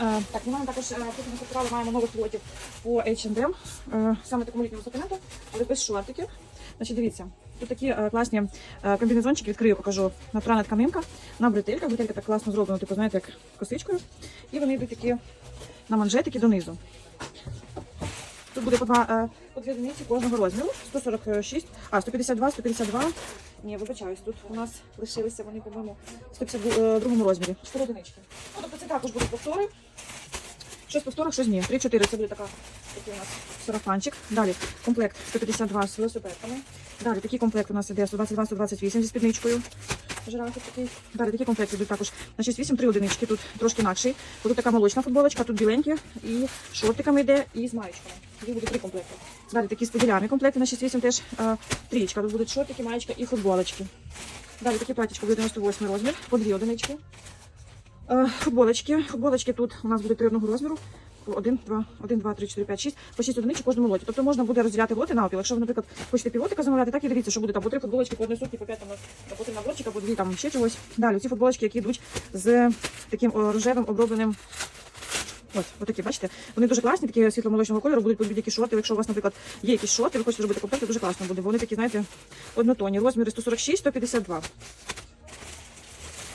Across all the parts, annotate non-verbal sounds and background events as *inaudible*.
Е, Так, ми маємо також, е, потім ми купували, маємо нових лотів по H&M, саме такому літньому асортименту, але без шортиків. Значить, дивіться, тут такі класні комбінезончики, відкрию, покажу. Натуральна тканинка на бретельках. Бретелька так класно зроблена, типу, знаєте, як косичкою. І вони йдуть такі на манжетики донизу. Тут буде по два по дві одиниці кожного розміру. 146, а 152, 152. Ні, вибачаюсь, тут у нас лишилися вони, по-моєму, в 152 розмірі. 4 одинички. Ну, тобто це також будуть повтори. Щось повторок, щось ні. 3-4 це буде така, такий у нас сарафанчик. Далі комплект 152 з велосипедками. Далі такий комплект у нас іде 122-128 зі спідничкою. Жирафик такий. Далі такі комплекти йдуть також на 6-8, 3 одинички. Тут трошки інакший. Тут така молочна футболочка, тут біленькі і шортиками йде, і з маєчками. Їх буде три комплекти. Далі такі з поділями комплекти на 6-8 теж а, трієчка. Тут будуть шортики, маєчка і футболочки. Далі такі платічко буде 98 розмір, по дві одинички. Е, Футболочки. Футболочки тут у нас буде три одного розміру. Один, два, один, два, три, чотири, п'ять, шість, по шість одиниць у кожному лоті. Тобто можна буде розділяти лоти на опіл. Якщо ви, наприклад, хочете півотика замовляти, так і дивіться, що буде там по три футболочки по одній сутки, по п'ять там по три наборчика, по дві там ще чогось. Далі ці футболочки, які йдуть з таким рожевим обробленим. Ось, отакі, бачите, вони дуже класні, такі світло-молочного кольору, будуть будь-які шорти. Якщо у вас, наприклад, є якісь шорти, ви хочете зробити комплект, дуже класно буде. Вони такі, знаєте, однотонні. Розміри 146, 152.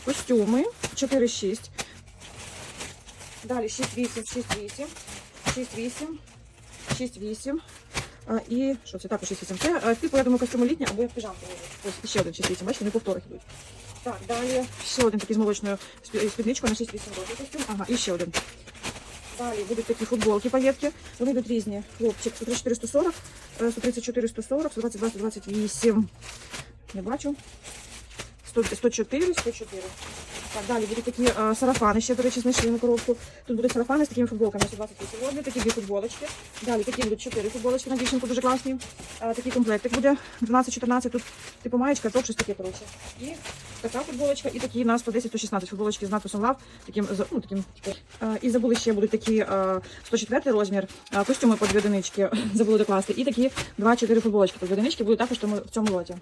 Костюми 4-6. Далі 6-8, 6-8, 6-8, 6-8. А, і що це також 6-8. Це, типу, я думаю, костюми літні або як піжамки. можуть. Ось ще один 6-8, бачите, не повторах йдуть. Так, далі ще один такий з молочною спі- спідничкою на 6-8 років костюм. Ага, і ще один. Далі будуть такі футболки, паєтки. Вони йдуть різні. Хлопчик 134, 140, е, 134, 140, 122, 128. Не бачу. 100 104, 104. Так, далі будуть такі е, сарафани, ще, до речі, знайшли на коробку. Тут будуть сарафани з такими футболками, 128 розмір, такі дві футболочки. Далі такі будуть 4 футболочки на дівчинку, дуже класні. Е, такий комплектик буде 12-14, тут типу маєчка, топ, щось таке, коротше. І така футболочка, і такі на 110-116 футболочки з надписом Love, таким, ну, таким, типу. Е, і забули ще будуть такі е, 104 розмір, е, костюми по дві одинички, *laughs* забули докласти. І такі 2-4 футболочки по дві одинички будуть також в цьому лоті.